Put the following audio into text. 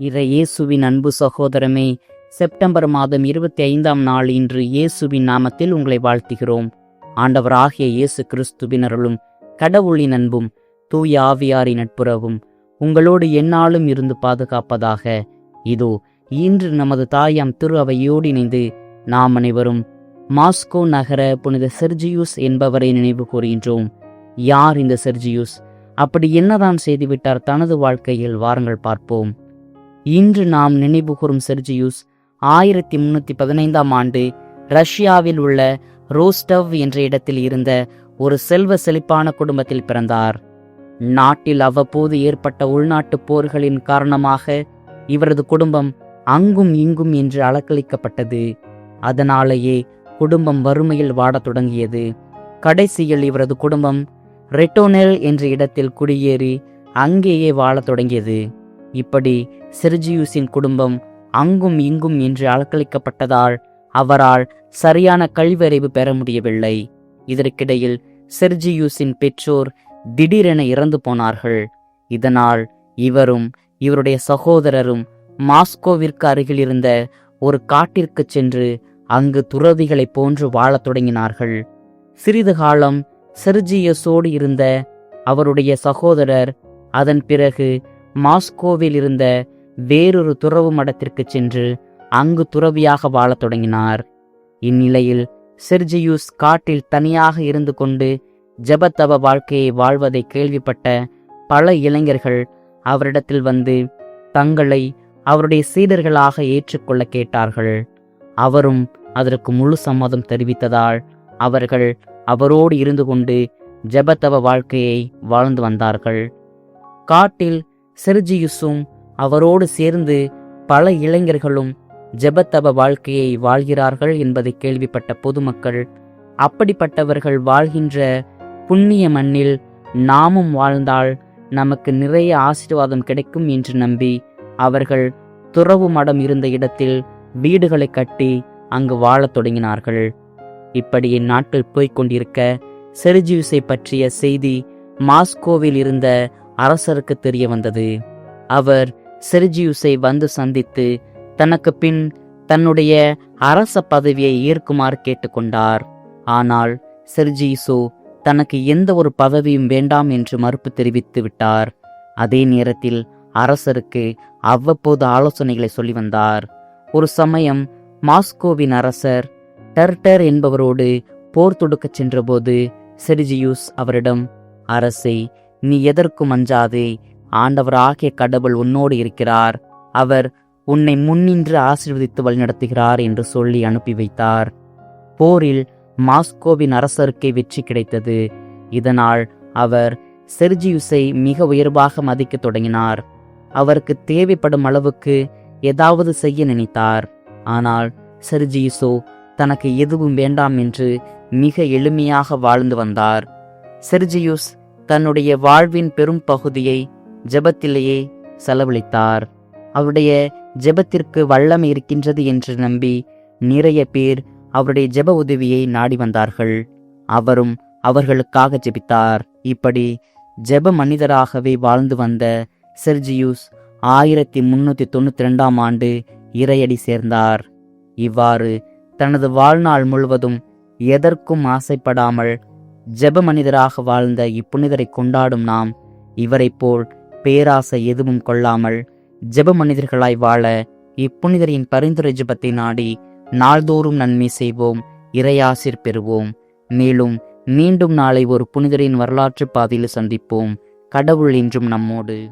இதை இயேசுவின் அன்பு சகோதரமே செப்டம்பர் மாதம் இருபத்தி ஐந்தாம் நாள் இன்று இயேசுவின் நாமத்தில் உங்களை வாழ்த்துகிறோம். ஆண்டவராகிய இயேசு கிறிஸ்துவின் கடவுளின் அன்பும் தூய ஆவியாரின் நட்புறவும் உங்களோடு எந்நாளும் இருந்து பாதுகாப்பதாக. இதோ இன்று நமது தாயாம் திரு அவையோடு இணைந்து நாம் அனைவரும் மாஸ்கோ நகர புனித செர்ஜியூஸ் என்பவரை நினைவு கூறுகின்றோம். யார் இந்த செர்ஜியூஸ்? அப்படி என்னதான் செய்துவிட்டார் தனது வாழ்க்கையில்? வாருங்கள் பார்ப்போம். இன்று நாம் நினைவுகூறும் செர்ஜியூஸ் ஆயிரத்தி முன்னூத்தி பதினைந்தாம் ஆண்டு ரஷ்யாவில் உள்ள ரோஸ்டவ் என்ற இடத்தில் இருந்த ஒரு செல்வ செழிப்பான குடும்பத்தில் பிறந்தார். நாட்டில் அவ்வப்போது ஏற்பட்ட உள்நாட்டு போர்களின் காரணமாக இவரது குடும்பம் அங்கும் இங்கும் என்று அலக்களிக்கப்பட்டது அதனாலேயே குடும்பம் வறுமையில் வாடத் தொடங்கியது. கடைசியில் இவரது குடும்பம் ரெட்டோனெல் என்ற இடத்தில் குடியேறி அங்கேயே வாழத் தொடங்கியது. இப்படி செர்ஜியூஸின் குடும்பம் அங்கும் இங்கும் என்று அலக்களிக்கப்பட்டதால் அவரால் சரியான கல்வியறிவு பெற முடியவில்லை. இதற்கிடையில் செர்ஜியூஸின் பெற்றோர் திடீரென இறந்து போனார்கள். இதனால் இவரும் இவருடைய சகோதரரும் மாஸ்கோவிற்கு அருகில் இருந்த ஒரு காட்டிற்கு சென்று அங்கு துறவிகளைப் போன்று வாழத் தொடங்கினார்கள். சிறிது காலம் செர்ஜியஸோடு இருந்த அவருடைய சகோதரர் அதன் பிறகு மாஸ்கோவில் இருந்த வேறொரு துறவு மடத்திற்கு சென்று அங்கு துறவியாக வாழத் தொடங்கினார். இந்நிலையில் செர்ஜியூஸ் காட்டில் தனியாக இருந்து கொண்டு ஜபத்தவ வாழ்க்கையை வாழ்வதை கேள்விப்பட்ட பல இளைஞர்கள் அவரிடத்தில் வந்து தங்களை அவருடைய சீடர்களாக ஏற்றுக்கொள்ள கேட்டார்கள். அவரும் அதற்கு முழு சம்மதம் தெரிவித்ததால் அவர்கள் அவரோடு இருந்து கொண்டு ஜபத்தவ வாழ்க்கையை வாழ்ந்து வந்தார்கள். காட்டில் செர்ஜியுஸும் அவரோடு சேர்ந்து பல இளைஞர்களும் ஜெபத்தப வாழ்க்கையை வாழ்கிறார்கள் என்பதை கேள்விப்பட்ட பொதுமக்கள் அப்படிப்பட்டவர்கள் வாழ்கின்ற புண்ணிய மண்ணில் நாமும் வாழ்ந்தால் நமக்கு நிறைய ஆசீர்வாதம் கிடைக்கும் என்று நம்பி அவர்கள் துறவு மடம் இருந்த இடத்தில் வீடுகளை கட்டி அங்கு வாழத் தொடங்கினார்கள். இப்படி நாட்கள் போய்க் கொண்டிருக்க செர்ஜியூஸை பற்றிய செய்தி மாஸ்கோவில் இருந்த அரசருக்கு தெரிய வந்தது. அவர் செர்ஜியூஸை வந்து சந்தித்து தனக்கு பின் தன்னுடைய அரச பதவியை ஏற்குமாறு கேட்டுக்கொண்டார். ஆனால் செர்ஜியூசோ தனக்கு எந்த ஒரு பதவியும் வேண்டாம் என்று மறுப்பு தெரிவித்து விட்டார். அதே நேரத்தில் அரசருக்கு அவ்வப்போது ஆலோசனைகளை சொல்லி வந்தார். ஒரு சமயம் மாஸ்கோவின் அரசர் டர்டர் என்பவரோடு போர் தொடுக்கச் சென்றபோது செர்ஜியூஸ் அவரிடம் அரசை நீ எதற்கும் அஞ்சாதே. ஆண்டவராகிய கடவுள் உன்னோடு இருக்கிறார். அவர் உன்னை முன்னின்று ஆசீர்வதித்து வழிநடத்துகிறார் என்று சொல்லி அனுப்பி வைத்தார். போரில் மாஸ்கோவின் அரசருக்கே வெற்றி கிடைத்தது. இதனால் அவர் செர்ஜியுஸை மிக உயர்வாக மதிக்கத் தொடங்கினார். அவருக்கு தேவைப்படும் அளவுக்கு ஏதாவது செய்ய நினைத்தார். ஆனால் செர்ஜியுசோ தனக்கு எதுவும் வேண்டாம் என்று மிக எளிமையாக வாழ்ந்து வந்தார். செர்ஜியுஸ் தன்னுடைய வாழ்வின் பெரும் பகுதியை ஜெபத்திலேயே செலவழித்தார். அவருடைய ஜெபத்திற்கு வல்லமை இருக்கின்றது என்று நம்பி நிறைய பேர் அவருடைய ஜெப உதவியை நாடி வந்தார்கள். அவரும் அவர்களுக்காக ஜெபித்தார். இப்படி ஜெப மனிதராகவே வாழ்ந்து வந்த செர்ஜியூஸ் ஆயிரத்தி முன்னூற்றி தொண்ணூத்தி ரெண்டாம் ஆண்டு இறையடி சேர்ந்தார். இவ்வாறு தனது வாழ்நாள் முழுவதும் எதற்கும் ஆசைப்படாமல் ஜெப மனிதராக வாழ்ந்த இப்புனிதரை கொண்டாடும் நாம் இவரைப் போல் பேராசை எதுவும் கொள்ளாமல் ஜெப மனிதர்களாய் வாழ இப்புனிதரின் பரிந்துரை ஜெபத்தை நாடி நாள்தோறும் நன்மை செய்வோம் இறையாசிர் பெறுவோம். மேலும் மீண்டும் நாளை ஒரு புனிதரின் வரலாற்று பாதையில் சந்திப்போம். கடவுள் என்றும் நம்மோடு.